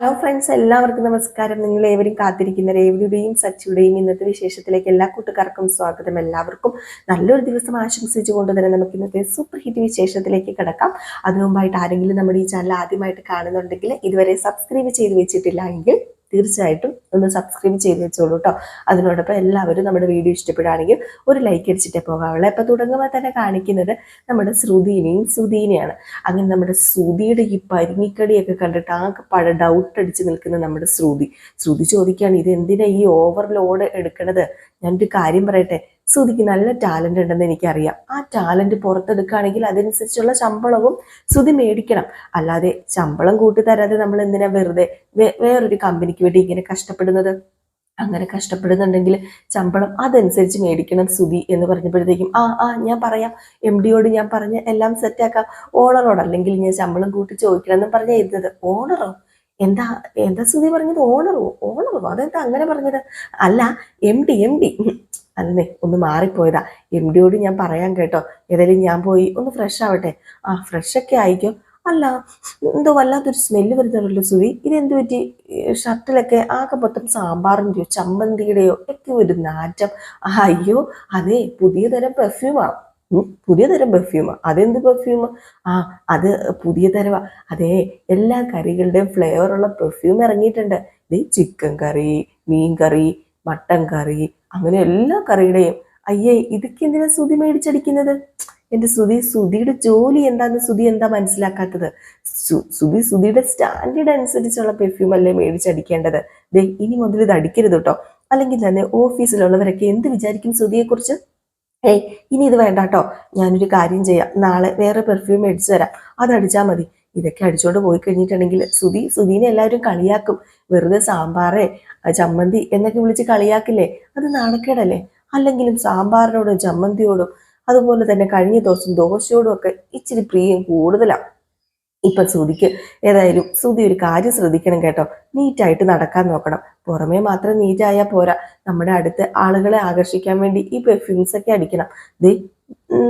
Hello friends എല്ലാവർക്കും നമസ്കാരം. നിങ്ങൾ ഏവരും കാത്തിരിക്കുന്ന രേവതിയുടെയും സച്ചിയുടെയും ഇന്നത്തെ വിശേഷത്തിലേക്ക് എല്ലാ കൂട്ടുകാർക്കും സ്വാഗതം. എല്ലാവർക്കും നല്ലൊരു ദിവസം ആശംസിച്ചുകൊണ്ട് തന്നെ നമുക്ക് ഇന്നത്തെ സൂപ്പർ ഹിറ്റ് വിശേഷത്തിലേക്ക് കിടക്കാം. അതിനു മുമ്പായിട്ട് ആരെങ്കിലും നമ്മുടെ ഈ ചാനൽ ആദ്യമായിട്ട് കാണുന്നുണ്ടെങ്കിൽ ഇതുവരെ സബ്സ്ക്രൈബ് ചെയ്ത് വെച്ചിട്ടില്ല തീർച്ചയായിട്ടും ഒന്ന് സബ്സ്ക്രൈബ് ചെയ്ത് വെച്ചോളൂ കേട്ടോ അതിനോടൊപ്പം എല്ലാവരും നമ്മുടെ വീഡിയോ ഇഷ്ടപ്പെടുകയാണെങ്കിൽ ഒരു ലൈക്ക് അടിച്ചിട്ടേ പോകാവുള്ളൂ. അപ്പം തുടങ്ങുമ്പോൾ തന്നെ കാണിക്കുന്നത് നമ്മുടെ ശ്രുതിനെയും ശ്രുതിനെയാണ് അങ്ങനെ നമ്മുടെ ശ്രുതിയുടെ ഈ പരിങ്ങിക്കടിയൊക്കെ കണ്ടിട്ട് ആകെ പഴ ഡൗട്ട് അടിച്ച് നിൽക്കുന്ന നമ്മുടെ ശ്രുതി. ശ്രുതി ചോദിക്കുകയാണ് ഇത് എന്തിനാ ഈ ഓവർലോഡ് എടുക്കണത്? ഞാനൊരു കാര്യം പറയട്ടെ ശ്രുതിക്ക് നല്ല ടാലന്റ് ഉണ്ടെന്ന് എനിക്കറിയാം. ആ ടാലന്റ് പുറത്തെടുക്കുകയാണെങ്കിൽ അതനുസരിച്ചുള്ള ശമ്പളവും ശ്രുതി മേടിക്കണം. അല്ലാതെ ശമ്പളം കൂട്ടി തരാതെ നമ്മൾ എന്തിനാ വെറുതെ വേറൊരു കമ്പനിക്ക് വേണ്ടി ഇങ്ങനെ കഷ്ടപ്പെടുന്നത്? അങ്ങനെ കഷ്ടപ്പെടുന്നുണ്ടെങ്കിൽ ശമ്പളം അതനുസരിച്ച് മേടിക്കണം സുധി എന്ന് പറഞ്ഞപ്പോഴത്തേക്കും ആ ആ ഞാൻ പറയാം. എം ഡിയോട് ഞാൻ പറഞ്ഞ് എല്ലാം സെറ്റാക്കാം ഓണറോട് അല്ലെങ്കിൽ ഞാൻ ശമ്പളം കൂട്ടി ചോദിക്കണം എന്ന് പറഞ്ഞാൽ ഇരുന്നത് ഓണറോ എന്താ എന്താ സുധി പറഞ്ഞത്? ഓണറോ ഓണറോ അതെന്താ അങ്ങനെ പറഞ്ഞത്? അല്ല എം ഡി എം ഡി അല്ലേ ഒന്ന് മാറിപ്പോയതാ. എം ഡിയോട് ഞാൻ പറയാൻ കേട്ടോ. ഏതായാലും ഞാൻ പോയി ഒന്ന് ഫ്രഷ് ആവട്ടെ. ആ ഫ്രഷ് ഒക്കെ ആയിക്കോ. അല്ല എന്തോ വല്ലാത്തൊരു സ്മെല്ല് വരുന്നുണ്ടല്ലോ സുധി ഇതെന്ത് പറ്റി? ഷർട്ടിലൊക്കെ ആകെ മൊത്തം സാമ്പാറിന്റെയോ ചമ്മന്തിയുടെയോ ഒക്കെ ഒരു നാറ്റം. അയ്യോ അതെ പുതിയ തരം പെർഫ്യൂമാ പുതിയ തരം പെർഫ്യൂമ് അതെന്ത് പെർഫ്യൂമ് ആ അത് പുതിയ തരവാ. അതെ എല്ലാ കറികളുടെയും ഫ്ലേവർ ഉള്ള പെർഫ്യൂം ഇറങ്ങിയിട്ടുണ്ട്. ഇത് ചിക്കൻ കറി മീൻ കറി മട്ടൻ കറി അങ്ങനെ എല്ലാ കറിയുടെയും. അയ്യേ ഇതൊക്കെ എന്തിനാ സുതി മേടിച്ചടിക്കുന്നത്? എന്റെ സുതി സുതിയുടെ ജോലി എന്താന്ന് സുതി എന്താ മനസ്സിലാക്കാത്തത്? ശ്രുതി സുതി സുതിയുടെ സ്റ്റാൻഡേർഡ് അനുസരിച്ചുള്ള പെർഫ്യൂം അല്ലേ മേടിച്ചടിക്കേണ്ടത്? ദേ ഇനി മുതൽ ഇത് അടിക്കരുത് കേട്ടോ. അല്ലെങ്കിൽ തന്നെ ഓഫീസിലുള്ളവരൊക്കെ എന്ത് വിചാരിക്കും സുതിയെ കുറിച്ച് ഏയ് ഇനി ഇത് വേണ്ട കേട്ടോ ഞാനൊരു കാര്യം ചെയ്യാം. നാളെ വേറെ പെർഫ്യൂം മേടിച്ചു തരാം. അതടിച്ചാൽ മതി. ഇതൊക്കെ അടിച്ചോണ്ട് പോയി കഴിഞ്ഞിട്ടുണ്ടെങ്കിൽ സുധി സുധീനെ എല്ലാവരും കളിയാക്കും. വെറുതെ സാമ്പാറേ ചമ്മന്തി എന്നൊക്കെ വിളിച്ച് കളിയാക്കില്ലേ? അത് നാണക്കേടല്ലേ? അല്ലെങ്കിലും സാമ്പാറിനോടും ചമ്മന്തിയോടും അതുപോലെ തന്നെ കഴിഞ്ഞ ദിവസം ദോശയോടും ഒക്കെ ഇച്ചിരി പ്രിയം കൂടുതലാണ് ഇപ്പൊ ശ്രുതിക്ക് ഏതായാലും ശ്രുതി ഒരു കാര്യം ശ്രദ്ധിക്കണം കേട്ടോ. നീറ്റായിട്ട് നടക്കാൻ നോക്കണം. പുറമേ മാത്രം നീറ്റായാൽ പോരാ. നമ്മുടെ അടുത്ത് ആളുകളെ ആകർഷിക്കാൻ വേണ്ടി ഈ പെർഫ്യൂംസ് ഒക്കെ അടിക്കണം. ദേ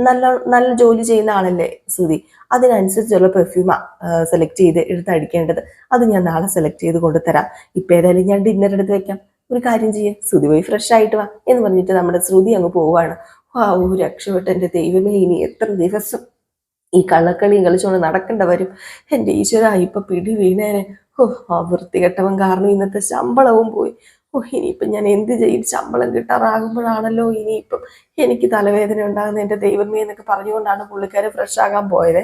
നല്ല നല്ല ജോലി ചെയ്യുന്ന ആളല്ലേ ശ്രുതി? അതിനനുസരിച്ചുള്ള പെർഫ്യൂമ സെലക്ട് ചെയ്ത് എടുത്ത് അടിക്കേണ്ടത്. അത് ഞാൻ നാളെ സെലക്ട് ചെയ്ത് കൊണ്ടുതരാം. ഇപ്പൊ ഏതായാലും ഞാൻ ഡിന്നർ എടുത്ത് വെക്കാം. ഒരു കാര്യം ചെയ്യേ. ശ്രുതി പോയി ഫ്രഷ് ആയിട്ട് വാ എന്ന് പറഞ്ഞിട്ട് നമ്മുടെ ശ്രുതി അങ്ങ് പോവാണ്. ആ ഓ രക്ഷപ്പെട്ട. ദൈവമേ ഇനി എത്ര ദിവസം ഈ കള്ളക്കളിയും കളിച്ചുകൊണ്ട് നടക്കേണ്ട വരും എന്റെ ഈശ്വര ഇപ്പൊ പിടി വീണേനെ. ഓ ആ വൃത്തികെട്ടവൻ കാരണം ഇന്നത്തെ ശമ്പളവും പോയി. ഓ ഇനിയിപ്പം ഞാൻ എന്ത് ചെയ്യും? ശമ്പളം കിട്ടാറാകുമ്പോഴാണല്ലോ ഇനിയിപ്പം എനിക്ക് തലവേദന ഉണ്ടാകുന്ന എന്റെ ദൈവമേ എന്നൊക്കെ പറഞ്ഞുകൊണ്ടാണ് പുള്ളിക്കാരെ ഫ്രഷ് ആകാൻ പോയത്.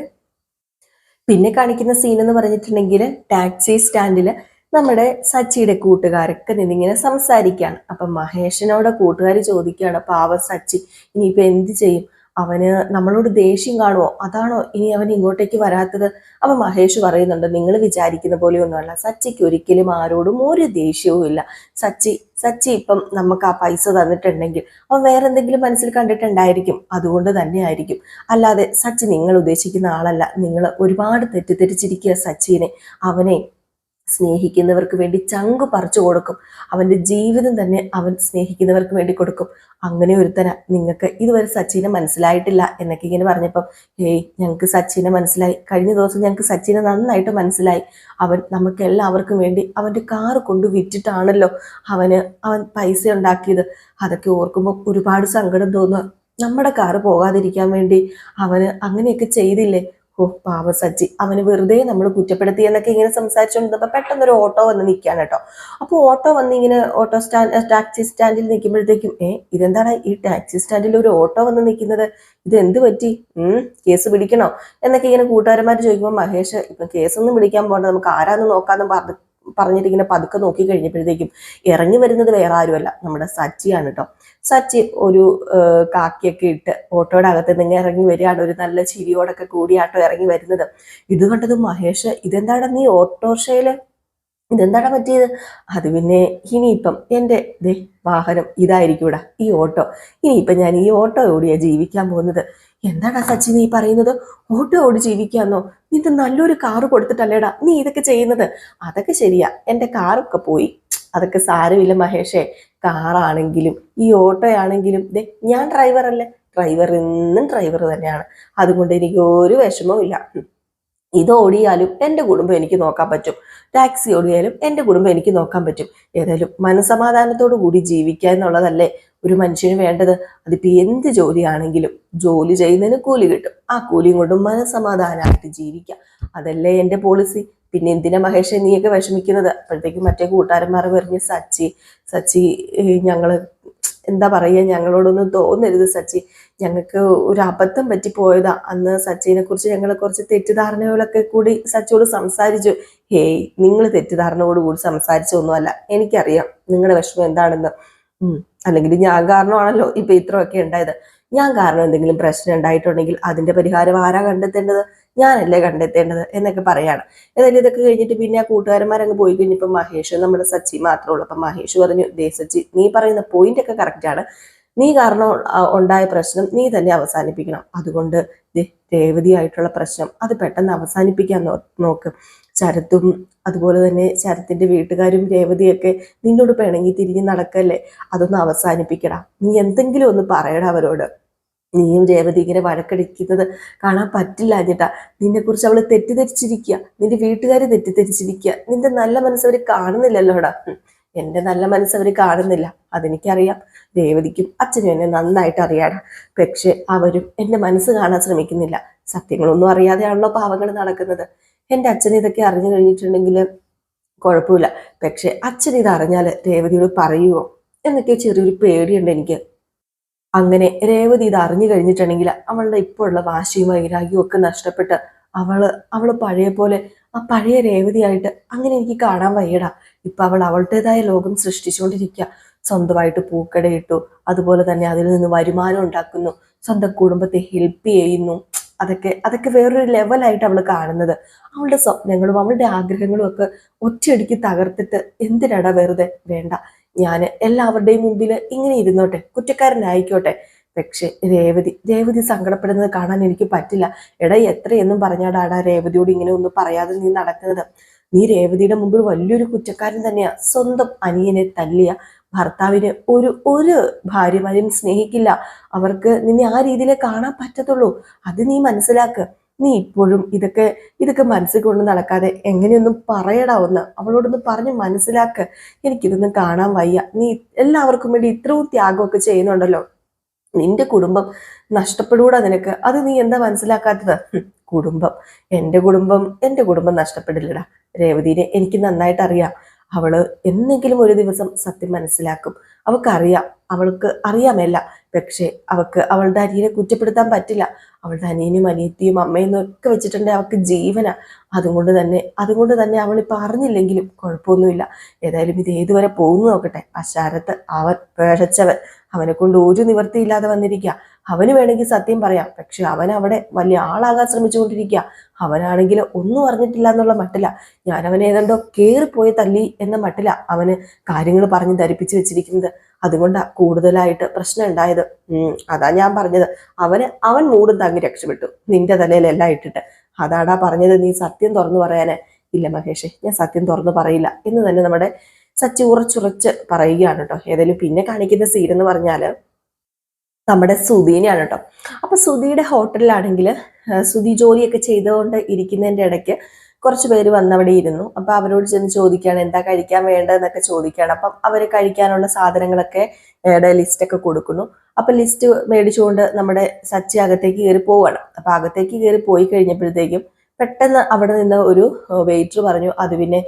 പിന്നെ കാണിക്കുന്ന സീൻ എന്ന് പറഞ്ഞിട്ടുണ്ടെങ്കിൽ ടാക്സി സ്റ്റാൻഡിൽ നമ്മുടെ സച്ചിയുടെ കൂട്ടുകാരൊക്കെ നിന്നിങ്ങനെ സംസാരിക്കുകയാണ് അപ്പം മഹേഷിനോട് കൂട്ടുകാർ ചോദിക്കുകയാണ് പാവ സച്ചി ഇനിയിപ്പോൾ എന്ത് ചെയ്യും? അവന് നമ്മളോട് ദേഷ്യം കാണുമോ അതാണോ ഇനി അവൻ ഇങ്ങോട്ടേക്ക് വരാത്തത്? അപ്പൊ മഹേഷ് പറയുന്നുണ്ട് നിങ്ങൾ വിചാരിക്കുന്ന പോലെ പോലെയൊന്നുമല്ല. സച്ചിക്ക് ഒരിക്കലും ആരോടും ഒരു ദേഷ്യവും ഇല്ല. സച്ചി സച്ചി ഇപ്പം നമുക്ക് ആ പൈസ തന്നിട്ടുണ്ടെങ്കിൽ അവൻ വേറെ എന്തെങ്കിലും മനസ്സിൽ കണ്ടിട്ടുണ്ടായിരിക്കും. അതുകൊണ്ട് തന്നെ ആയിരിക്കും. അല്ലാതെ സച്ചി നിങ്ങൾ ഉദ്ദേശിക്കുന്ന ആളല്ല. നിങ്ങൾ ഒരുപാട് തെറ്റിദ്ധരിച്ചിരിക്കുക സച്ചിനെ. അവനെ സ്നേഹിക്കുന്നവർക്ക് വേണ്ടി ചങ്ക് പറിച്ചു കൊടുക്കും. അവന്റെ ജീവിതം തന്നെ അവൻ സ്നേഹിക്കുന്നവർക്ക് വേണ്ടി കൊടുക്കും. അങ്ങനെ ഒരുത്തന. നിങ്ങൾക്ക് ഇതുവരെ സച്ചിനെ മനസ്സിലായിട്ടില്ല എന്നൊക്കെ ഇങ്ങനെ പറഞ്ഞപ്പം ഏയ് ഞങ്ങൾക്ക് സച്ചിനെ മനസ്സിലായി. കഴിഞ്ഞ ദിവസം ഞങ്ങൾക്ക് സച്ചിനെ നന്നായിട്ട് മനസ്സിലായി. അവൻ നമുക്ക് എല്ലാവർക്കും വേണ്ടി അവന്റെ കാർ കൊണ്ട് വിറ്റിട്ടാണല്ലോ അവന് അവൻ പൈസ ഉണ്ടാക്കിയത്. അതൊക്കെ ഓർക്കുമ്പോൾ ഒരുപാട് സങ്കടം തോന്നുക. നമ്മുടെ കാറ് പോകാതിരിക്കാൻ വേണ്ടി അവന് അങ്ങനെയൊക്കെ ചെയ്തില്ലേ? ഓ പാവ സജ്ജി. അവന് വെറുതെ നമ്മൾ കുറ്റപ്പെടുത്തി എന്നൊക്കെ ഇങ്ങനെ സംസാരിച്ചുകൊണ്ടിരുന്നപ്പോൾ പെട്ടെന്നൊരു ഓട്ടോ വന്ന് നിൽക്കുകയാണ് കേട്ടോ. അപ്പോൾ ഓട്ടോ വന്ന് ഇങ്ങനെ ഓട്ടോ സ്റ്റാൻഡ് ടാക്സി സ്റ്റാൻഡിൽ നിൽക്കുമ്പോഴത്തേക്കും ഏ ഇതെന്താണ് ഈ ടാക്സി സ്റ്റാൻഡിൽ ഒരു ഓട്ടോ വന്ന് നിൽക്കുന്നത്? ഇത് എന്ത് പറ്റി കേസ് പിടിക്കണോ? എന്നൊക്കെ ഇങ്ങനെ കൂട്ടുകാരന്മാർ ചോദിക്കുമ്പോൾ മഹേഷ് ഇപ്പം കേസൊന്നും പിടിക്കാൻ പോകണ്ട നമുക്ക് ആരാന്ന് നോക്കാന്ന് പറഞ്ഞ് പറഞ്ഞിട്ട് ഇങ്ങനെ പതുക്കെ നോക്കി കഴിഞ്ഞപ്പോഴത്തേക്കും ഇറങ്ങി വരുന്നത് വേറെ ആരുമല്ല. നമ്മുടെ സച്ചിയാണ് കേട്ടോ. സച്ചി ഒരു കാക്കിയൊക്കെ ഇട്ട് ഓട്ടോയുടെ അകത്ത് നിന്ന് ഇറങ്ങി വരികയാണ്. ഒരു നല്ല ചിരിയോടൊക്കെ കൂടി ആട്ടോ ഇറങ്ങി വരുന്നത്. ഇത് കണ്ടത് മഹേഷ് ഇതെന്താണ് നീ ഓട്ടോറിക്ഷയിൽ ഇതെന്താണ് പറ്റിയത്? അത് പിന്നെ ഇനിയിപ്പം എന്റെ ദേ വാഹനം ഇതായിരിക്കൂടാ ഈ ഓട്ടോ. ഇനിയിപ്പം ഞാൻ ഈ ഓട്ടോ ഓടിയാ ജീവിക്കാൻ പോകുന്നത്. എന്താണ് സച്ചി നീ പറയുന്നത്? ഓട്ടോ ഓടി ജീവിക്കാന്നോ? നിന്റെ നല്ലൊരു കാറ് കൊടുത്തിട്ടല്ലേടാ നീ ഇതൊക്കെ ചെയ്യുന്നത്? അതൊക്കെ ശരിയാ. എന്റെ കാറൊക്കെ പോയി അതൊക്കെ സാരമില്ല മഹേഷേ. കാറാണെങ്കിലും ഈ ഓട്ടോയാണെങ്കിലും ദേ ഞാൻ ഡ്രൈവറല്ലേ? ഡ്രൈവർ എന്നും ഡ്രൈവർ തന്നെയാണ്. അതുകൊണ്ട് എനിക്ക് ഒരു വിഷമവും ഇല്ല. ഇത് ഓടിയാലും എന്റെ കുടുംബം എനിക്ക് നോക്കാൻ പറ്റും. ടാക്സി ഓടിയാലും എന്റെ കുടുംബം എനിക്ക് നോക്കാൻ പറ്റും. ഏതായാലും മനസമാധാനത്തോടു കൂടി ജീവിക്കുക എന്നുള്ളതല്ലേ ഒരു മനുഷ്യന് വേണ്ടത്. അതിപ്പോൾ എന്ത് ജോലിയാണെങ്കിലും ജോലി ചെയ്യുന്നതിന് കൂലി കിട്ടും. ആ കൂലിയും കൊണ്ട് മനസമാധാനമായിട്ട് ജീവിക്കാം അതല്ലേ എന്റെ പോളിസി? പിന്നെ എന്തിനാ മഹേഷ് നീയൊക്കെ വിഷമിക്കുന്നത്? അപ്പോഴത്തേക്കും മറ്റേ കൂട്ടുകാരന്മാർ പറഞ്ഞ് സച്ചി സച്ചി ഞങ്ങൾ എന്താ പറയുക ഞങ്ങളോടൊന്നും തോന്നരുത് സച്ചി. ഞങ്ങൾക്ക് ഒരു അബദ്ധം പറ്റിപ്പോയതാ അന്ന് സച്ചിനെ കുറിച്ച് ഞങ്ങളെ കുറച്ച് തെറ്റിദ്ധാരണകളൊക്കെ കൂടി സച്ചിയോട് സംസാരിച്ചു. ഹേയ് നിങ്ങൾ തെറ്റിദ്ധാരണയോട് കൂടി സംസാരിച്ചൊന്നുമല്ല. എനിക്കറിയാം നിങ്ങളുടെ വിഷമം എന്താണെന്ന്. അല്ലെങ്കിൽ ഞാൻ കാരണമാണല്ലോ ഇപ്പൊ ഇത്രയൊക്കെ ഉണ്ടായത്. ഞാൻ കാരണം എന്തെങ്കിലും പ്രശ്നം ഉണ്ടായിട്ടുണ്ടെങ്കിൽ അതിന്റെ പരിഹാരം ആരാ കണ്ടെത്തേണ്ടത്? ഞാനല്ലേ കണ്ടെത്തേണ്ടത് എന്നൊക്കെ പറയാണ്. ഏതായാലും ഇതൊക്കെ കഴിഞ്ഞിട്ട് പിന്നെ ആ കൂട്ടുകാരന്മാരങ്ങ് പോയി കഴിഞ്ഞപ്പോൾ മഹേഷ് നമ്മുടെ സച്ചി മാത്രമേ ഉള്ളൂ. അപ്പം മഹേഷ് പറഞ്ഞു ദേ സച്ചി നീ പറയുന്ന പോയിന്റ് ഒക്കെ കറക്റ്റാണ് നീ കാരണം ഉണ്ടായ പ്രശ്നം നീ തന്നെ അവസാനിപ്പിക്കണം. അതുകൊണ്ട് രേവതിയായിട്ടുള്ള പ്രശ്നം അത് പെട്ടെന്ന് അവസാനിപ്പിക്കാൻ നോക്ക്. ശരത്തും അതുപോലെ തന്നെ ശരത്തിന്റെ വീട്ടുകാരും രേവതിയൊക്കെ നിന്നോട് പിണങ്ങി തിരിഞ്ഞ് നടക്കല്ലേ? അതൊന്ന് അവസാനിപ്പിക്കടാ. നീ എന്തെങ്കിലും ഒന്ന് പറയടാ അവരോട്. നീയും രേവതി ഇങ്ങനെ വഴക്കടിക്കുന്നത് കാണാൻ പറ്റില്ല എന്നിട്ടാ നിന്നെ കുറിച്ച് അവൾ തെറ്റിദ്ധരിച്ചിരിക്കുക നിന്റെ വീട്ടുകാർ തെറ്റിദ്ധരിച്ചിരിക്കുക നിന്റെ നല്ല മനസ്സ് കാണുന്നില്ലല്ലോടാ. എന്റെ നല്ല മനസ്സ് കാണുന്നില്ല. അതെനിക്കറിയാം. രേവതിക്കും അച്ഛനും എന്നെ നന്നായിട്ട് അറിയാടാ. പക്ഷെ അവരും എന്റെ മനസ്സ് കാണാൻ ശ്രമിക്കുന്നില്ല. സത്യങ്ങളൊന്നും അറിയാതെയാണല്ലോ പാവങ്ങൾ നടക്കുന്നത്. എന്റെ അച്ഛൻ ഇതൊക്കെ അറിഞ്ഞു കഴിഞ്ഞിട്ടുണ്ടെങ്കിൽ കുഴപ്പമില്ല. പക്ഷെ അച്ഛൻ ഇത് അറിഞ്ഞാൽ രേവതിയോട് പറയുമോ എന്നൊക്കെ ചെറിയൊരു പേടിയുണ്ട് എനിക്ക്. അങ്ങനെ രേവതി ഇത് അറിഞ്ഞു കഴിഞ്ഞിട്ടുണ്ടെങ്കിൽ അവളുടെ ഇപ്പോഴുള്ള വാശിയും വൈരാഗ്യവും ഒക്കെ നഷ്ടപ്പെട്ട് അവൾ അവൾ പഴയ പോലെ ആ പഴയ രേവതിയായിട്ട് അങ്ങനെ എനിക്ക് കാണാൻ വയ്യടാ. ഇപ്പൊ അവൾ അവളുടേതായ ലോകം സൃഷ്ടിച്ചുകൊണ്ടിരിക്കുക. സ്വന്തമായിട്ട് പൂക്കടയിട്ടു അതുപോലെ തന്നെ അതിൽ നിന്ന് വരുമാനം ഉണ്ടാക്കുന്നു സ്വന്തം കുടുംബത്തെ ഹെൽപ്പ് ചെയ്യുന്നു. അതൊക്കെ അതൊക്കെ വേറൊരു ലെവലായിട്ട് അവൾ കാണുന്നത്. അവളുടെ സ്വപ്നങ്ങളും അവളുടെ ആഗ്രഹങ്ങളും ഒക്കെ ഒറ്റയടിക്ക് തകർത്തിട്ട് എന്തിനടാ വെറുതെ? വേണ്ട. ഞാൻ എല്ലാവരുടെയും മുമ്പിൽ ഇങ്ങനെ ഇരുന്നോട്ടെ കുറ്റക്കാരനായിക്കോട്ടെ. പക്ഷെ രേവതി രേവതി സങ്കടപ്പെടുന്നത് കാണാൻ എനിക്ക് പറ്റില്ല. എടാ എത്രയെന്നും പറഞ്ഞാടാടാ രേവതിയോട് ഇങ്ങനെ ഒന്നും പറയാതെ നീ നടക്കുന്നത്. നീ രേവതിയുടെ മുമ്പിൽ വലിയൊരു കുറ്റക്കാരൻ തന്നെയാ. സ്വന്തം അനിയനെ തല്ലിയ ഭർത്താവിന് ഒരു ഒരു ഭാര്യമാരും സ്നേഹിക്കില്ല. അവർക്ക് നിന്നെ ആ രീതിയിലേ കാണാൻ പറ്റത്തുള്ളൂ. അത് നീ മനസ്സിലാക്ക്. നീ ഇപ്പോഴും ഇതൊക്കെ ഇതൊക്കെ മനസ്സിൽ കൊണ്ട് നടക്കാതെ എങ്ങനെയൊന്നും പറയടാവുന്ന അവളോടൊന്ന് പറഞ്ഞ് മനസ്സിലാക്ക്. എനിക്കിതൊന്നും കാണാൻ വയ്യ. നീ എല്ലാവർക്കും വേണ്ടി ഇത്രയും ത്യാഗമൊക്കെ ചെയ്യുന്നുണ്ടല്ലോ. നിന്റെ കുടുംബം നഷ്ടപ്പെടൂടാ നിനക്ക്. അത് നീ എന്താ മനസ്സിലാക്കാത്തത്? കുടുംബം. എന്റെ കുടുംബം എന്റെ കുടുംബം നഷ്ടപ്പെടില്ലടാ. രേവതിനെ എനിക്ക് നന്നായിട്ട് അറിയാം അവൾ എന്നെങ്കിലും ഒരു ദിവസം സത്യം മനസ്സിലാക്കും. അവൾക്കറിയാം. അവൾക്ക് അറിയാമല്ല പക്ഷേ അവൾക്ക് അവളുടെ അനിയനെ കുറ്റപ്പെടുത്താൻ പറ്റില്ല. അവളുടെ അനിയനും അനിയത്തിയും അമ്മയും ഒക്കെ വെച്ചിട്ടുണ്ടെങ്കിൽ അവൾക്ക് ജീവന. അതുകൊണ്ട് തന്നെ അതുകൊണ്ട് തന്നെ അവൾ ഇപ്പൊ അറിഞ്ഞില്ലെങ്കിലും കുഴപ്പമൊന്നുമില്ല. ഏതായാലും ഇത് ഏതുവരെ പോകുന്നു നോക്കട്ടെ. അശാരത്ത് അവൻ പേഴച്ചവൻ അവനെ കൊണ്ട് ഒരു നിവൃത്തിയില്ലാതെ വന്നിരിക്കുക അവന് വേണമെങ്കിൽ സത്യം പറയാം. പക്ഷെ അവൻ അവിടെ വലിയ ആളാകാൻ ശ്രമിച്ചുകൊണ്ടിരിക്കുക അവനാണെങ്കിൽ ഒന്നും അറിഞ്ഞിട്ടില്ല എന്നുള്ള മട്ടില്ല ഞാൻ അവനെ കേറിപ്പോയി തല്ലി എന്ന മട്ടില്ല അവന് കാര്യങ്ങൾ പറഞ്ഞ് ധരിപ്പിച്ച് വെച്ചിരിക്കുന്നത്. അതുകൊണ്ടാ കൂടുതലായിട്ട് പ്രശ്നം ഉണ്ടായത് അതാ ഞാൻ പറഞ്ഞത്. അവന് അവൻ മൂടും തങ്ങി രക്ഷപ്പെട്ടു. നിന്റെ തലയിലെല്ലാം ഇട്ടിട്ട്. അതാടാ പറഞ്ഞത് നീ സത്യം തുറന്നു പറയാന്. ഇല്ല മഹേഷേ ഞാൻ സത്യം തുറന്നു പറയില്ല എന്ന് തന്നെ നമ്മുടെ സച്ചി ഉറച്ചുറച്ച് പറയുകയാണ് കേട്ടോ. ഏതായാലും പിന്നെ കാണിക്കുന്ന സീൻ എന്ന് പറഞ്ഞാൽ നമ്മുടെ സുധീനെയാണ് കേട്ടോ. അപ്പൊ സുധിയുടെ ഹോട്ടലിലാണെങ്കിൽ സുധി ജോലിയൊക്കെ ചെയ്തുകൊണ്ട് ഇരിക്കുന്നതിന്റെ ഇടയ്ക്ക് കുറച്ച് പേര് വന്നവിടെ ഇരുന്നു. അപ്പൊ അവരോട് ചെന്ന് ചോദിക്കുകയാണ് എന്താ കഴിക്കാൻ വേണ്ടതെന്നൊക്കെ ചോദിക്കുകയാണ്. അപ്പം അവർ കഴിക്കാനുള്ള സാധനങ്ങളൊക്കെ ലിസ്റ്റ് ഒക്കെ കൊടുക്കുന്നു. അപ്പൊ ലിസ്റ്റ് മേടിച്ചുകൊണ്ട് നമ്മുടെ സച്ചി അകത്തേക്ക് കയറി പോവാണ്. അപ്പൊ അകത്തേക്ക് കയറി പോയി കഴിഞ്ഞപ്പോഴത്തേക്കും പെട്ടെന്ന് അവിടെ നിന്ന് ഒരു വെയിറ്റർ പറഞ്ഞു അത് പിന്നെ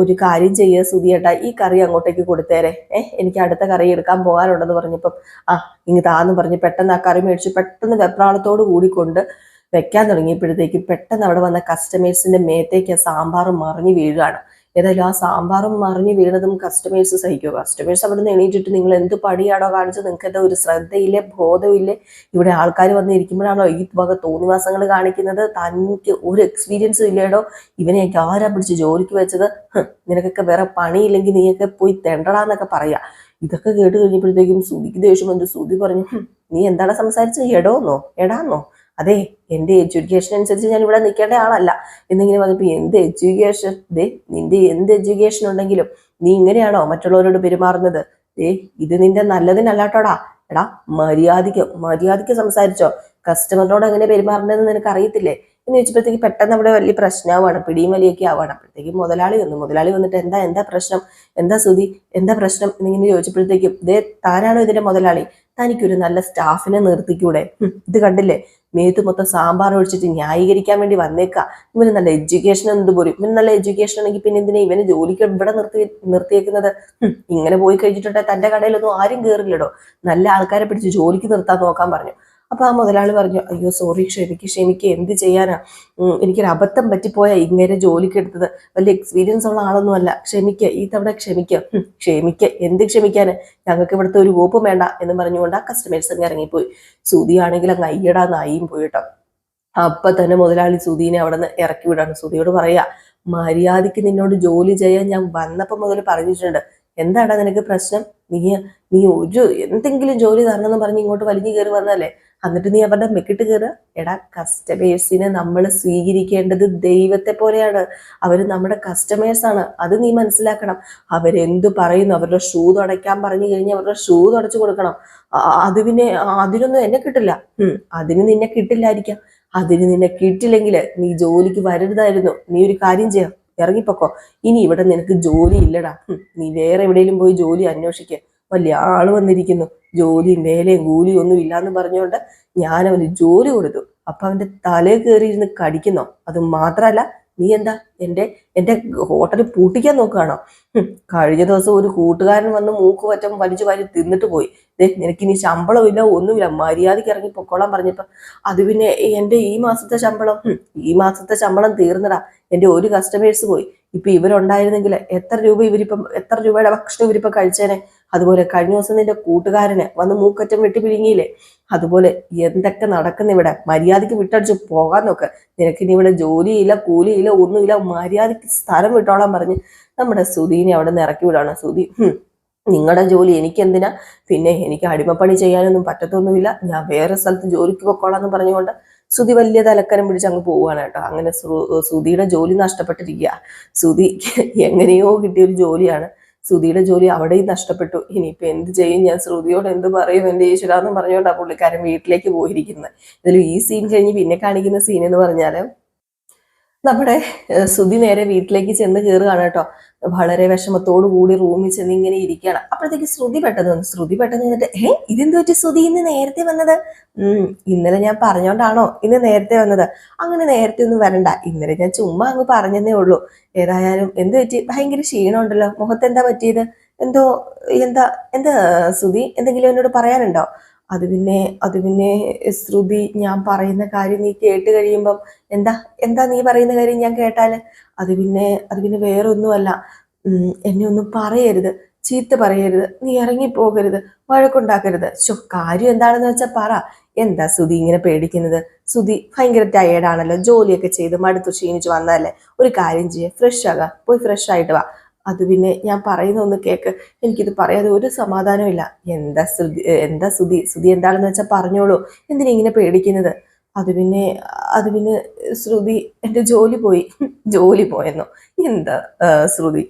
ഒരു കാര്യം ചെയ്യുക സുധിയേട്ടാ ഈ കറി അങ്ങോട്ടേക്ക് കൊടുത്തേരെ. ഏഹ് എനിക്ക് അടുത്ത കറി എടുക്കാൻ പോകാനുണ്ടെന്ന് പറഞ്ഞപ്പം ആ ഇങ്ങ് താന്ന് പറഞ്ഞ് പെട്ടെന്ന് ആ കറി മേടിച്ച് പെട്ടെന്ന് വെപ്രാളത്തോട് കൂടി കൊണ്ട് വെക്കാൻ തുടങ്ങിയപ്പോഴത്തേക്ക് പെട്ടെന്ന് അവിടെ വന്ന കസ്റ്റമേഴ്സിന്റെ മേത്തേക്ക് ആ സാമ്പാർ മറിഞ്ഞു വീഴുകയാണ്. ഏതായാലും ആ സാമ്പാറും മറിഞ്ഞു വീണതും കസ്റ്റമേഴ്സ് സഹിക്കുക കസ്റ്റമേഴ്സ് അവിടെ നിന്ന് എണീറ്റിട്ട് നിങ്ങൾ എന്ത് പടിയാണോ കാണിച്ചത്? നിങ്ങൾക്ക് എന്താ ഒരു ശ്രദ്ധയില്ലേ ബോധമില്ലേ ഇവിടെ ആൾക്കാർ വന്ന് ഇരിക്കുമ്പോഴാണോ ഈ വക തോന്നിവാസങ്ങൾ കാണിക്കുന്നത്. തനിക്ക് ഒരു എക്സ്പീരിയൻസ് ഇല്ലേടോ? ഇവനെ ആരാ പിടിച്ച് ജോലിക്ക് വെച്ചത്? നിനക്കൊക്കെ വേറെ പണിയില്ലെങ്കിൽ നീയൊക്കെ പോയി തെണ്ടടാന്നൊക്കെ പറയാ. ഇതൊക്കെ കേട്ട് കഴിഞ്ഞപ്പോഴത്തേക്കും സുതിക്ക് ദേഷ്യം വന്നു. സുതി പറഞ്ഞു നീ എന്താണ് സംസാരിച്ചത്? എടോന്നോ എടാന്നോ? അതെ എന്റെ എഡ്യൂക്കേഷൻ അനുസരിച്ച് ഞാൻ ഇവിടെ നിൽക്കേണ്ട ആളല്ല. എന്നിങ്ങനെ പറഞ്ഞപ്പോ എന്ത് എഡ്യൂക്കേഷൻ ദേ നിന്റെ എന്ത് എഡ്യൂക്കേഷൻ ഉണ്ടെങ്കിലും നീ ഇങ്ങനെയാണോ മറ്റുള്ളവരോട് പെരുമാറുന്നത്? ദേ ഇത് നിന്റെ നല്ലതിനല്ലാട്ടോടാ. എടാ മര്യാദയ്ക്ക് മര്യാദയ്ക്ക് സംസാരിച്ചോ. കസ്റ്റമറിനോട് എങ്ങനെ പെരുമാറേണ്ടതെന്ന് നിനക്ക് അറിയത്തില്ലേ? എന്ന് ചോദിച്ചപ്പോഴത്തേക്ക് പെട്ടെന്ന് അവിടെ വലിയ പ്രശ്നമാവാണ് പിടിയും വലിയൊക്കെ ആവാണ് അപ്പോഴത്തേക്ക് മുതലാളി വന്നു. മുതലാളി വന്നിട്ട് എന്താ എന്താ പ്രശ്നം? എന്താ സുതി എന്താ പ്രശ്നം? എന്നിങ്ങനെ ചോദിച്ചപ്പോഴത്തേക്കും ദേ താനാണോ ഇതിന്റെ മുതലാളി? തനിക്കൊരു നല്ല സ്റ്റാഫിനെ നിർത്തിക്കൂടെ? ഇത് കണ്ടില്ലേ? മേത്ത് മൊത്തം സാമ്പാർ ഒഴിച്ചിട്ട് ന്യായീകരിക്കാൻ വേണ്ടി വന്നേക്കാ. ഇവന് നല്ല എഡ്യൂക്കേഷൻ എന്ത് പോലും. ഇവന് നല്ല എഡ്യൂക്കേഷൻ ആണെങ്കിൽ പിന്നെ എന്തിനാ ഇവന് ജോലിക്ക് ഇവിടെ നിർത്തി നിർത്തിയേക്കുന്നത്? ഇങ്ങനെ പോയി കഴിച്ചിട്ടുണ്ടെ തന്റെ കടയിലൊന്നും ആരും കേറില്ലടോ. നല്ല ആൾക്കാരെ പിടിച്ച് ജോലിക്ക് നിർത്താൻ നോക്കാൻ പറഞ്ഞു. അപ്പൊ ആ മുതലാളി പറഞ്ഞു അയ്യോ സോറി ക്ഷമിക്ക് ക്ഷമിക്ക് എന്ത് ചെയ്യാനാ? എനിക്കൊരു അബദ്ധം പറ്റിപ്പോയ ഇങ്ങനെ ജോലിക്ക് എടുത്തത്. വലിയ എക്സ്പീരിയൻസ് ഉള്ള ആളൊന്നും അല്ല. ക്ഷമിക്ക ഈ തവണ ക്ഷമിക്ക. ക്ഷമിക്കുക ക്ഷമിക്ക. എന്ത് ക്ഷമിക്കാന്? ഞങ്ങൾക്ക് ഇവിടുത്തെ ഒരു കോപ്പും വേണ്ട. എന്ന് പറഞ്ഞുകൊണ്ട് ആ കസ്റ്റമേഴ്സ് അങ്ങ് ഇറങ്ങിപ്പോയി. സുതിയാണെങ്കിൽ അങ്ങ് അയ്യടാ നായിയും പോയിട്ടോ അപ്പൊ തന്നെ മുതലാളി സുധീനെ അവിടെ നിന്ന് ഇറക്കി വിടാണ്. സുധിയോട് പറയാ മര്യാദയ്ക്ക് നിന്നോട് ജോലി ചെയ്യാൻ ഞാൻ വന്നപ്പോ മുതൽ പറഞ്ഞിട്ടുണ്ട്. എന്താണ് നിനക്ക് പ്രശ്നം? നീ നീ ഒരു എന്തെങ്കിലും ജോലി തരണമെന്ന് പറഞ്ഞ് ഇങ്ങോട്ട് വലിഞ്ഞു കയറി വന്നല്ലേ എന്നിട്ട് നീ അവരുടെ മെക്കിട്ട് കയറുക എടാ കസ്റ്റമേഴ്സിനെ നമ്മൾ സ്വീകരിക്കേണ്ടത് ദൈവത്തെ പോലെയാണ്. അവർ നമ്മുടെ കസ്റ്റമേഴ്സാണ് അത് നീ മനസ്സിലാക്കണം. അവരെന്തു പറയുന്നു? അവരുടെ ഷൂ തുടയ്ക്കാൻ പറഞ്ഞു കഴിഞ്ഞാൽ അവരുടെ ഷൂ തുടച്ചു കൊടുക്കണം. അത് പിന്നെ അതിനൊന്നും എന്നെ കിട്ടില്ല. അതിന് നിന്നെ കിട്ടില്ലായിരിക്കാം. അതിന് നിന്നെ കിട്ടില്ലെങ്കിൽ നീ ജോലിക്ക് വരരുതായിരുന്നു. നീ ഒരു കാര്യം ചെയ്യാം. ഇറങ്ങിപ്പോക്കോ. ഇനി ഇവിടെ നിനക്ക് ജോലി ഇല്ലടാ. നീ വേറെ എവിടെയെങ്കിലും പോയി ജോലി അന്വേഷിക്കുക വലിയ ആൾ വന്നിരിക്കുന്നു. ജോലിയും വേലയും കൂലിയും ഒന്നും ഇല്ലാന്ന് പറഞ്ഞുകൊണ്ട് ഞാൻ അവന് ജോലി കൊടുത്തു. അപ്പൊ അവന്റെ തല കയറി ഇരുന്ന് കടിക്കുന്നോ? അത് മാത്രല്ല നീ എന്താ എന്റെ എന്റെ ഹോട്ടൽ പൂട്ടിക്കാൻ നോക്കുകയാണോ? കഴിഞ്ഞ ദിവസം ഒരു കൂട്ടുകാരൻ വന്ന് മൂക്ക് പറ്റം വലിച്ചു വാരി തിന്നിട്ട് പോയി. ദേ നിനക്കിനി ശമ്പളമില്ല ഒന്നുമില്ല. മര്യാദയ്ക്ക് ഇറങ്ങി പൊക്കോളാൻ പറഞ്ഞപ്പോ അത് പിന്നെ എന്റെ ഈ മാസത്തെ ശമ്പളം. ഈ മാസത്തെ ശമ്പളം തീർന്നടാ എന്റെ ഒരു കസ്റ്റമേഴ്സ് പോയി. ഇപ്പൊ ഇവരുണ്ടായിരുന്നെങ്കിൽ എത്ര രൂപ ഇവരിപ്പം എത്ര രൂപയുടെ ഭക്ഷണം ഇവരിപ്പം കഴിച്ചേനെ? അതുപോലെ കഴിഞ്ഞ ദിവസം നിന്റെ കൂട്ടുകാരന് വന്ന് മൂക്കറ്റം വെട്ടി പിഴുങ്ങിയില്ലേ? അതുപോലെ എന്തൊക്കെ നടക്കുന്ന ഇവിടെ? മര്യാദയ്ക്ക് വിട്ടടിച്ച് പോകാൻ നോക്ക്. നിനക്കിനി ഇവിടെ ജോലിയില്ല കൂലിയില്ല ഒന്നുമില്ല. മര്യാദയ്ക്ക് സ്ഥലം വിട്ടോളാൻ പറഞ്ഞ് നമ്മുടെ സുധീനെ അവിടെ നിന്ന് ഇറക്കി വിടാണ്. സുധി നിങ്ങളുടെ ജോലി എനിക്ക് എന്തിനാ പിന്നെ എനിക്ക് അടിമപ്പണി ചെയ്യാനൊന്നും പറ്റത്തൊന്നുമില്ല. ഞാൻ വേറെ സ്ഥലത്ത് ജോലിക്ക് പൊക്കോളാം എന്ന് പറഞ്ഞുകൊണ്ട് സുധി വലിയ തലക്കരം പിടിച്ച് അങ്ങ് പോവുകയാണ് കേട്ടോ. അങ്ങനെ സുധിയുടെ ജോലി നഷ്ടപ്പെട്ടിരിക്കുക. സുധി എങ്ങനെയോ കിട്ടിയ ഒരു ജോലിയാണ്. സുധിയുടെ ജോലി അവിടെയും നഷ്ടപ്പെട്ടു. ഇനിയിപ്പോൾ എന്ത് ചെയ്യും? ഞാൻ ശ്രുതിയോട് എന്ത് പറയും? എന്റെ ഈശ്വര എന്ന് പറഞ്ഞുകൊണ്ട് ആ പുള്ളിക്കാരൻ വീട്ടിലേക്ക് പോയിരിക്കുന്നത്. ഇതിൽ ഈ സീൻ കഴിഞ്ഞ് പിന്നെ കാണിക്കുന്ന സീൻ എന്ന് പറഞ്ഞാൽ നമ്മുടെ ശ്രുതി നേരെ വീട്ടിലേക്ക് ചെന്ന് കയറുകയാണ് കേട്ടോ. വളരെ വിഷമത്തോടു കൂടി റൂമിൽ ചെന്ന് ഇങ്ങനെ ഇരിക്കുകയാണ്. അപ്പോഴത്തേക്ക് ശ്രുതി പെട്ടെന്ന് വന്നു. ശ്രുതി പെട്ടെന്ന് വന്നിട്ട് ഏ ഇതെന്തോ പറ്റി ശ്രുതി? ഇന്ന് നേരത്തെ വന്നത്? ഉം ഇന്നലെ ഞാൻ പറഞ്ഞോണ്ടാണോ ഇന്ന് നേരത്തെ വന്നത്? അങ്ങനെ നേരത്തെ ഒന്നും വരണ്ട. ഇന്നലെ ഞാൻ ചുമ്മാ അങ്ങ് പറഞ്ഞതേ ഉള്ളൂ. ഏതായാലും എന്ത് പറ്റി? ഭയങ്കര ക്ഷീണമുണ്ടല്ലോ മുഖത്ത് എന്താ പറ്റിയത്? എന്തോ എന്താ എന്താ ശ്രുതി? എന്തെങ്കിലും എന്നോട് പറയാനുണ്ടോ? അത് പിന്നെ അത് പിന്നെ ശ്രുതി ഞാൻ പറയുന്ന കാര്യം നീ കേട്ട് കഴിയുമ്പം എന്താ എന്താ നീ പറയുന്ന കാര്യം ഞാൻ കേട്ടാൽ അത് പിന്നെ അത് പിന്നെ വേറൊന്നുമല്ല. എന്നെ ഒന്നും പറയരുത്. ചീത്ത പറയരുത്. നീ ഇറങ്ങിപ്പോകരുത്. വഴക്കുണ്ടാക്കരുത്. ശോ കാര്യം എന്താണെന്ന് വെച്ചാൽ പറ. എന്താ സുധി ഇങ്ങനെ പേടിക്കുന്നത്? സുധി ഭയങ്കര ടയേർഡാണല്ലോ ജോലിയൊക്കെ ചെയ്ത് മടുത്തു ക്ഷീണിച്ച് വന്നതല്ലേ? ഒരു കാര്യം ചെയ്യുക ഫ്രഷ് ആകാം. പോയി ഫ്രഷ് ആയിട്ട് വാ. അത് പിന്നെ ഞാൻ പറയുന്ന ഒന്ന് കേക്ക്. എനിക്കിത് പറയാതെ ഒരു സമാധാനവും ഇല്ല. എന്താ ശ്രുതി എന്താ ശ്രുതി? ശ്രുതി എന്താണെന്ന് വെച്ചാൽ പറഞ്ഞോളൂ. എന്തിനാ ഇങ്ങനെ പേടിക്കുന്നത്? അത് പിന്നെ അത് പിന്നെ ശ്രുതി എന്റെ ജോലി പോയി. ജോലി പോയെന്നോ? എന്താ ശ്രുതി?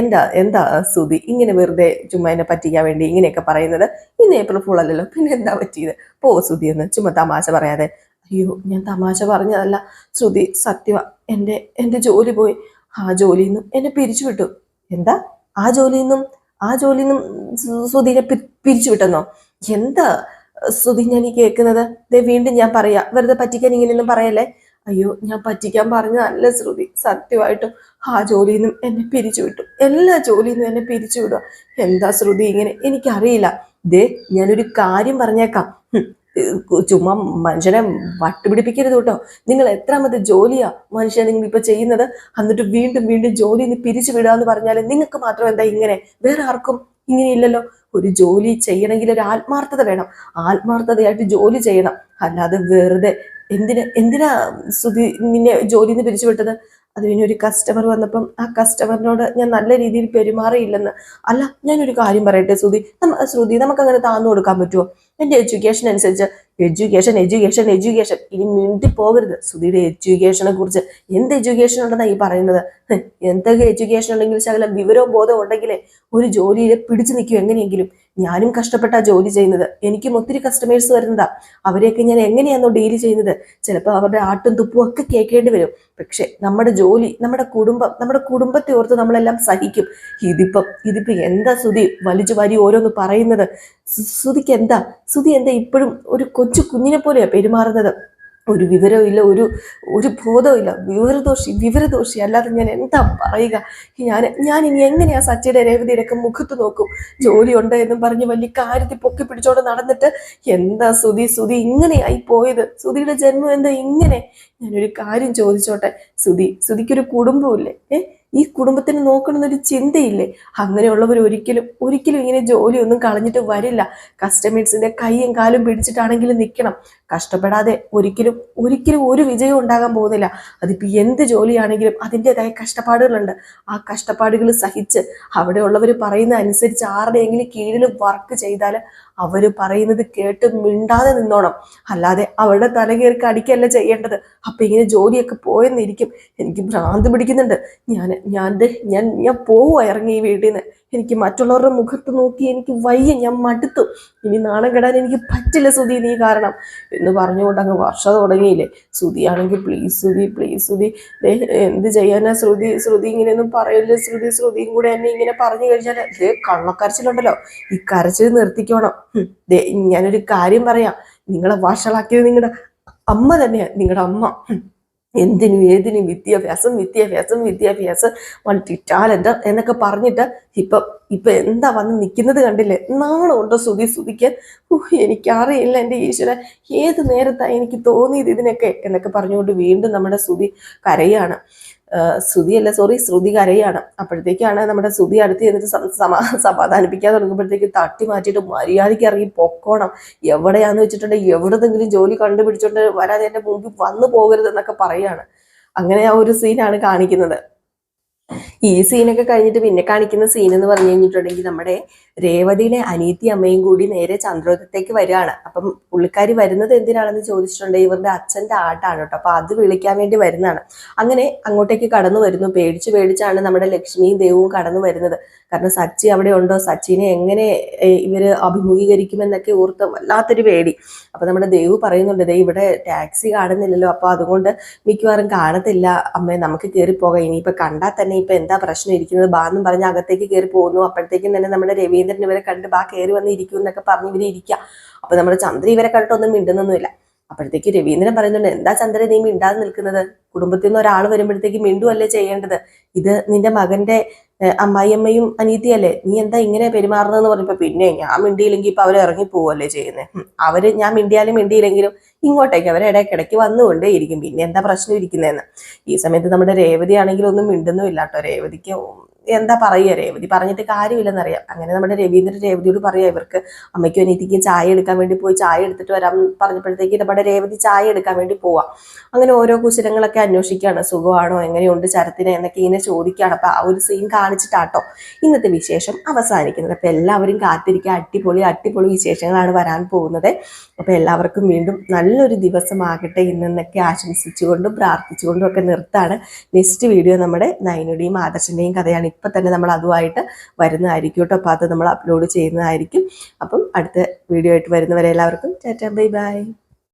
എന്താ എന്താ ശ്രുതി? ഇങ്ങനെ വെറുതെ ചുമ്മാ എന്നെ പറ്റിക്കാൻ വേണ്ടി ഇങ്ങനെയൊക്കെ പറയുന്നത്. ഇന്ന് ഏപ്രിൽ ഫുൾ അല്ലല്ലോ. പിന്നെ എന്താ പറ്റിയത്? പോ ശ്രുതി എന്ന് ചുമ്മാ തമാശ പറയാതെ. അയ്യോ ഞാൻ തമാശ പറഞ്ഞതല്ല. ശ്രുതി സത്യവ. എന്റെ എന്റെ ജോലി പോയി. ആ ജോലിയിൽ നിന്നും എന്നെ പിരിച്ചു വിട്ടു എന്താ? ആ ജോലിയിൽ നിന്നും ആ ജോലിയിൽ നിന്നും സുധീനെ പി- പിരിച്ചു വിട്ടെന്നോ? എന്താ സുധി ഞാൻ ഈ കേൾക്കുന്നത്? ദേ വീണ്ടും ഞാൻ പറയാ. വെറുതെ പറ്റിക്കാൻ ഇങ്ങനെയൊന്നും പറയല്ലേ? അയ്യോ ഞാൻ പറ്റിക്കാൻ പറഞ്ഞതല്ല ശ്രുതി. സത്യമായിട്ടും ആ ജോലിയിൽ നിന്നും എന്നെ പിരിച്ചു വിട്ടു. എല്ലാ ജോലിയിൽ നിന്നും എന്നെ പിരിച്ചു വിടുക എന്താ ശ്രുതി ഇങ്ങനെ? എനിക്കറിയില്ല. ദേ ഞാനൊരു കാര്യം പറഞ്ഞേക്കാം. ചുമ്മാ മനുഷ്യനെ വട്ടുപിടിപ്പിക്കരുത് കേട്ടോ. നിങ്ങൾ എത്രാമത്തെ ജോലിയാ മനുഷ്യനെ നിങ്ങൾ ഇപ്പൊ ചെയ്യുന്നത്? എന്നിട്ട് വീണ്ടും വീണ്ടും ജോലി നിന്ന് പിരിച്ചു വിടാന്ന് പറഞ്ഞാൽ നിങ്ങൾക്ക് മാത്രം എന്താ ഇങ്ങനെ? വേറെ ആർക്കും ഇങ്ങനെയില്ലല്ലോ ഒരു ജോലി ചെയ്യണമെങ്കിൽ ഒരു ആത്മാർത്ഥത വേണം. ആത്മാർത്ഥതയായിട്ട് ജോലി ചെയ്യണം. അല്ലാതെ വെറുതെ എന്തിന് എന്തിനാ സുധി നിന്നെ ജോലിയിൽ നിന്ന് പിരിച്ചു വിട്ടത്? അത് പിന്നെ ഒരു കസ്റ്റമർ വന്നപ്പം ആ കസ്റ്റമറിനോട് ഞാൻ നല്ല രീതിയിൽ പെരുമാറിയില്ലെന്ന്. അല്ല ഞാനൊരു കാര്യം പറയട്ടെ ശ്രുതി നമ്മ ശ്രുതി നമുക്ക് അങ്ങനെ താന്നു കൊടുക്കാൻ പറ്റുമോ എന്റെ എഡ്യൂക്കേഷൻ അനുസരിച്ച് എഡ്യൂക്കേഷൻ എഡ്യൂക്കേഷൻ എഡ്യൂക്കേഷൻ ഇനി മിണ്ടി പോകരുത്. സുധിയുടെ എഡ്യൂക്കേഷനെ കുറിച്ച് എന്ത് എഡ്യൂക്കേഷൻ ഉണ്ടെന്നാണ് ഈ പറയുന്നത്? എന്തൊക്കെ എഡ്യൂക്കേഷൻ ഉണ്ടെങ്കിൽ ശകലം വിവരവും ബോധവും ഉണ്ടെങ്കിലേ ഒരു ജോലിയിൽ പിടിച്ചു നിൽക്കും എങ്ങനെയെങ്കിലും. ഞാനും കഷ്ടപ്പെട്ടാ ജോലി ചെയ്യുന്നത്. എനിക്കും ഒത്തിരി കസ്റ്റമേഴ്സ് വരുന്നതാ. അവരെയൊക്കെ ഞാൻ എങ്ങനെയാണോ ഡീൽ ചെയ്യുന്നത്. ചിലപ്പോൾ അവരുടെ ആട്ടും തുപ്പും ഒക്കെ കേൾക്കേണ്ടി വരും. പക്ഷെ നമ്മുടെ ജോലി നമ്മുടെ കുടുംബം നമ്മുടെ കുടുംബത്തെ ഓർത്ത് നമ്മളെല്ലാം സഹിക്കും. ഇതിപ്പം ഇതിപ്പം എന്താ സുതി വലിച്ചു വാരി ഓരോന്ന് പറയുന്നത്? സുതിക്ക് എന്താ സുധി എന്താ ഇപ്പോഴും ഒരു കൊച്ചു കുഞ്ഞിനെ പോലെയാണ് പെരുമാറുന്നത്? ഒരു വിവരവും ഇല്ല ഒരു ഒരു ബോധവും ഇല്ല. വിവരദോഷി വിവരദോഷി അല്ലാതെ ഞാൻ എന്താ പറയുക? ഞാൻ ഞാൻ ഇനി എങ്ങനെയാ സച്ചിയുടെ രേവതിയുടെ ഒക്കെ മുഖത്ത് നോക്കും? ജോലി ഉണ്ട് എന്നും പറഞ്ഞ് വലിയ കാര്യത്തിൽ പൊക്കി പിടിച്ചോണ്ട് നടന്നിട്ട് എന്താ സുധി സുധി ഇങ്ങനെയായി പോയത്? സുധിയുടെ ജന്മം എന്താ ഇങ്ങനെ? ഞാനൊരു കാര്യം ചോദിച്ചോട്ടെ. സുധി സുധിക്കൊരു കുടുംബമില്ലേ ഏ? ഈ കുടുംബത്തിന് നോക്കണമെന്നൊരു ചിന്തയില്ലേ? അങ്ങനെയുള്ളവർ ഒരിക്കലും ഒരിക്കലും ഇങ്ങനെ ജോലിയൊന്നും കളഞ്ഞിട്ട് വരില്ല. കസ്റ്റമേഴ്സിന്റെ കൈയും കാലും പിടിച്ചിട്ടാണെങ്കിലും നിൽക്കണം. കഷ്ടപ്പെടാതെ ഒരിക്കലും ഒരിക്കലും ഒരു വിജയം ഉണ്ടാകാൻ പോകുന്നില്ല. അതിപ്പോൾ എന്ത് ജോലിയാണെങ്കിലും അതിന്റെതായ കഷ്ടപ്പാടുകളുണ്ട്. ആ കഷ്ടപ്പാടുകൾ സഹിച്ച് അവിടെയുള്ളവർ പറയുന്ന അനുസരിച്ച് ആരുടെയെങ്കിലും കീഴിൽ വർക്ക് ചെയ്താൽ അവർ പറയുന്നത് കേട്ട് മിണ്ടാതെ നിന്നോണം. അല്ലാതെ അവരുടെ തലകേർക്ക് അടിക്കല്ല ചെയ്യേണ്ടത്. അപ്പൊ ഇങ്ങനെ ജോലിയൊക്കെ പോയെന്നിരിക്കും. എനിക്ക് ഭ്രാന്ത് പിടിക്കുന്നുണ്ട്. ഞാൻ ഞാൻ ഞാൻ ഞാൻ പോവുക ഇറങ്ങി ഈ വീട്ടിൽ നിന്ന് എനിക്ക് മറ്റുള്ളവരുടെ മുഖത്ത് നോക്കി എനിക്ക് വയ്യ ഞാൻ മടുത്തു. ഇനി നാണം കെടാൻ എനിക്ക് പറ്റില്ല സുധി നീ കാരണം. എന്ന് പറഞ്ഞുകൊണ്ട് അങ്ങ് വർഷ തുടങ്ങിയില്ലേ? സുധിയാണെങ്കിൽ പ്ലീസ് സുധി പ്ലീസ് സുധി. എന്ത് ചെയ്യാനാ ശ്രുതി ശ്രുതി ഇങ്ങനെയൊന്നും പറയല്ലേ ശ്രുതി ശ്രുതിയും കൂടെ എന്നെ ഇങ്ങനെ പറഞ്ഞു കഴിഞ്ഞാൽ ദേ കള്ളക്കരച്ചിലുണ്ടല്ലോ. ഈ കരച്ചിൽ നിർത്തിക്കോണം. ദേ ഞാനൊരു കാര്യം പറയാം. നിങ്ങളെ വഷളാക്കിയത് നിങ്ങളുടെ അമ്മ തന്നെയാണ് നിങ്ങളുടെ അമ്മ. എന്തിനും ഏതിനും വിദ്യാഭ്യാസം വിദ്യാഭ്യാസം വിദ്യാഭ്യാസം. മൾട്ടി ടാലന്റ് എന്നൊക്കെ പറഞ്ഞിട്ട് ഇപ്പൊ ഇപ്പൊ എന്താ വന്ന് നിൽക്കുന്നത് കണ്ടില്ലേ? നാണമുണ്ടോ സുതി സുതിക്ക് ഊഹ് എനിക്കറിയില്ല എന്റെ ഈശ്വര ഏത് നേരത്താണ് എനിക്ക് തോന്നിയത് ഇതിനൊക്കെ എന്നൊക്കെ പറഞ്ഞുകൊണ്ട് വീണ്ടും നമ്മുടെ സുതി കരയാണ്. ശ്രുതിയല്ല സോറി ശ്രുതി കരയാണ്. അപ്പോഴത്തേക്കാണ് നമ്മുടെ ശ്രുതി അടുത്ത് ചെന്നിട്ട് സമാ സമാധാനിപ്പിക്കാൻ തുടങ്ങുമ്പോഴത്തേക്ക് തട്ടി മാറ്റിയിട്ട് മര്യാദയ്ക്ക് ഇറങ്ങി പൊക്കോണം. എവിടെയാന്ന് വെച്ചിട്ടുണ്ടെങ്കിൽ എവിടെന്നെങ്കിലും ജോലി കണ്ടുപിടിച്ചോണ്ട് വരാതെ എന്റെ മുമ്പിൽ വന്നു പോകരുതെന്നൊക്കെ പറയാണ്. അങ്ങനെ ആ ഒരു സീനാണ് കാണിക്കുന്നത്. ഈ സീനൊക്കെ കഴിഞ്ഞിട്ട് പിന്നെ കാണിക്കുന്ന സീൻ എന്ന് പറഞ്ഞു കഴിഞ്ഞിട്ടുണ്ടെങ്കിൽ നമ്മുടെ രേവതിയിലെ അനീതി അമ്മയും കൂടി നേരെ ചന്ദ്രോദത്തേക്ക് വരികയാണ്. അപ്പം പുള്ളിക്കാരി വരുന്നത് എന്തിനാണെന്ന് ചോദിച്ചിട്ടുണ്ടെങ്കിൽ ഇവരുടെ അച്ഛന്റെ ആട്ടാണ് കേട്ടോ. അപ്പൊ അത് വിളിക്കാൻ വേണ്ടി വരുന്നതാണ്. അങ്ങനെ അങ്ങോട്ടേക്ക് കടന്നു വരുന്നു. പേടിച്ച് പേടിച്ചാണ് നമ്മുടെ ലക്ഷ്മിയും ദേവവും കടന്നു വരുന്നത്. കാരണം സച്ചി അവിടെ ഉണ്ടോ? സച്ചിനെ എങ്ങനെ ഇവർ അഭിമുഖീകരിക്കുമെന്നൊക്കെ ഓർത്ത് വല്ലാത്തൊരു പേടി. അപ്പൊ നമ്മുടെ ദേവ് പറയുന്നുണ്ട് ദേ ഇവിടെ ടാക്സി കാണുന്നില്ലല്ലോ അപ്പൊ അതുകൊണ്ട് മിക്കവാറും കാണത്തില്ല. അമ്മേ നമുക്ക് കയറി പോകാം. ഇനിയിപ്പോ കണ്ടാൽ തന്നെ ഇപ്പൊ എന്താ പ്രശ്നം ഇരിക്കുന്നത്? ബാ എന്നും പറഞ്ഞ് അകത്തേക്ക് കയറി പോകുന്നു. അപ്പോഴത്തേക്കും തന്നെ നമ്മുടെ രവീന്ദ്രൻ ഇവരെ കണ്ട് ബാ കയറി വന്ന് ഇരിക്കും എന്നൊക്കെ പറഞ്ഞ് ഇവർ ഇരിക്കുക അപ്പൊ നമ്മുടെ ചന്ദ്ര ഇവരെ കണ്ടിട്ടൊന്നും മിണ്ടുന്നൊന്നുമില്ല. അപ്പോഴത്തേക്ക് രവീന്ദ്രൻ പറയുന്നുണ്ട് എന്താ ചന്ദ്ര നീ മിണ്ടാതെ നിൽക്കുന്നത്? കുടുംബത്തിൽ നിന്ന് ഒരാൾ വരുമ്പോഴത്തേക്ക് മിണ്ടുവല്ലേ ചെയ്യേണ്ടത്? ഇത് നിന്റെ മകന്റെ അമ്മായിയമ്മയും അനീതിയല്ലേ? നീ എന്താ ഇങ്ങനെ പെരുമാറുന്നതെന്ന് പറഞ്ഞപ്പോ പിന്നെ ഞാൻ മിണ്ടിയില്ലെങ്കിൽ ഇപ്പൊ അവർ ഇറങ്ങി പോവല്ലേ ചെയ്യുന്നത് അവർ ഞാൻ മിണ്ടിയാലും മിണ്ടിയില്ലെങ്കിലും ഇങ്ങോട്ടേക്ക് അവരെ ഇടയ്ക്കിടയ്ക്ക് വന്നുകൊണ്ടേ ഇരിക്കും പിന്നെ എന്താ പ്രശ്നം ഇരിക്കുന്നതെന്ന് ഈ സമയത്ത് നമ്മുടെ രേവതി ആണെങ്കിലും ഒന്നും മിണ്ടുന്നുമില്ല കേട്ടോ രേവതിക്ക് എന്താ പറയുക രേവതി പറഞ്ഞിട്ട് കാര്യമില്ലെന്നറിയാം. അങ്ങനെ നമ്മുടെ രവീന്ദ്രൻ രേവതിയോട് പറയാ ഇവർക്ക് അമ്മയ്ക്കും അനീതിക്കും ചായ എടുക്കാൻ വേണ്ടി പോയി ചായ എടുത്തിട്ട് വരാൻ പറഞ്ഞപ്പോഴത്തേക്ക് നമ്മുടെ രേവതി ചായ എടുക്കാൻ വേണ്ടി പോവാം. അങ്ങനെ ഓരോ കുശലങ്ങളൊക്കെ അന്വേഷിക്കുകയാണ്. സുഖമാണോ? എങ്ങനെയുണ്ട്? ചരത്തിന് എന്നൊക്കെ ഇങ്ങനെ ചോദിക്കുകയാണ്. അപ്പൊ ആ ഒരു സീൻ കാണിച്ചിട്ടാട്ടോ ഇന്നത്തെ വിശേഷം അവസാനിക്കുന്നത്. അപ്പൊ എല്ലാവരും കാത്തിരിക്കുക. അടിപൊളി അടിപൊളി വിശേഷങ്ങളാണ് വരാൻ പോകുന്നത്. അപ്പൊ എല്ലാവർക്കും വീണ്ടും നല്ലൊരു ദിവസമാകട്ടെ ഇന്നെന്നൊക്കെ ആശംസിച്ചുകൊണ്ടും പ്രാർത്ഥിച്ചുകൊണ്ടും ഒക്കെ നിർത്താണ് നെക്സ്റ്റ് വീഡിയോ നമ്മുടെ നയനുടെയും ആദർശന്റെയും കഥയാണ് ഇപ്പൊ തന്നെ നമ്മൾ അതുമായിട്ട് വരുന്നതായിരിക്കും കേട്ടോ. അപ്പോൾ അത് നമ്മൾ അപ്ലോഡ് ചെയ്യുന്നതായിരിക്കും. അപ്പം അടുത്ത വീഡിയോ ആയിട്ട് വരുന്നവരെ എല്ലാവർക്കും ടാറ്റ ബൈ ബൈ.